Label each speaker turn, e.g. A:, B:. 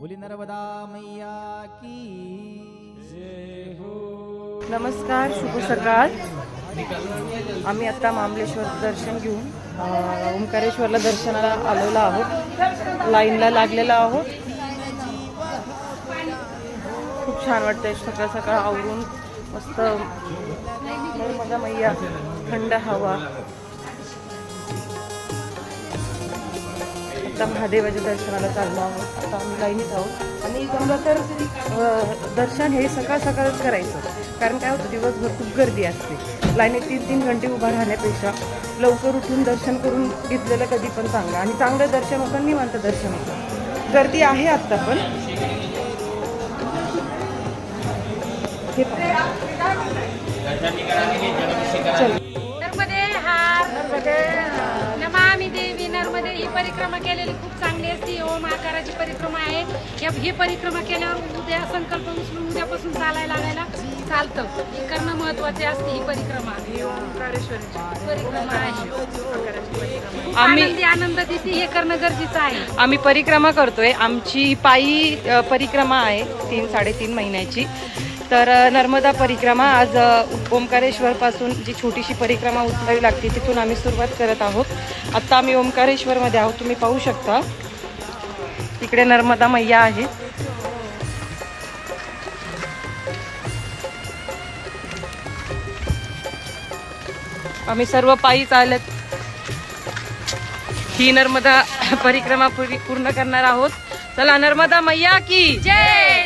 A: बोली नर्मदा मैया की।
B: नमस्कार शुभ सकाळ. आम्ही आता मामलेश्वर दर्शन घेऊन ओंकारेश्वरला दर्शनाला आलेलो आहोत. लाईनला लागलेलो आहोत. खूप छान वाटतंय सकाळ सकाळ आवरून मस्त मजा मैया थंड हवा. आता महादेवाच्या दर्शनाला चाललो आहोत. आता आम्ही लाईनीत आहोत. आणि समजा तर दर्शन हे सकाळ सकाळच करायचं. कारण काय होतं दिवसभर खूप गर्दी असते. लाईनीत तीन तीन घंटे उभा राहण्यापेक्षा लवकर उठून दर्शन करून घेतलेलं कधी पण चांगलं. आणि चांगलं दर्शन होतं निवांत दर्शन होतं. गर्दी आहे आत्ता पण. हे चल.
C: नर्मदे ही परिक्रमा केलेली खूप चांगली असते. ओम आकाराची परिक्रमा आहे. या- ही परिक्रमा केल्यावर उद्या संकल्प उचलून उद्यापासून चालायला लागायला चालतं. हे करणं महत्त्वाचे असते ही परिक्रमा. परिक्रमा आहे.
B: आम्ही-
C: आनंदी आनंद देते हे करणं गरजेचं आहे.
B: आम्ही परिक्रमा करतोय. आमची पायी परिक्रमा आहे तीन साडेतीन महिन्याची. तर नर्मदा परिक्रमा आज ओंकारेश्वरपासून जी छोटीशी परिक्रमा उचलावी लागते तिथून आम्ही सुरुवात करत आहोत. आत्ता आम्ही ओंकारेश्वरमध्ये आहोत तुम्ही पाहू शकता. इकडे नर्मदा मैया आहे. आम्ही सर्व पायी चालत ही नर्मदा परिक्रमा पूर्ण करणार आहोत. चला नर्मदा मैया की
C: जय!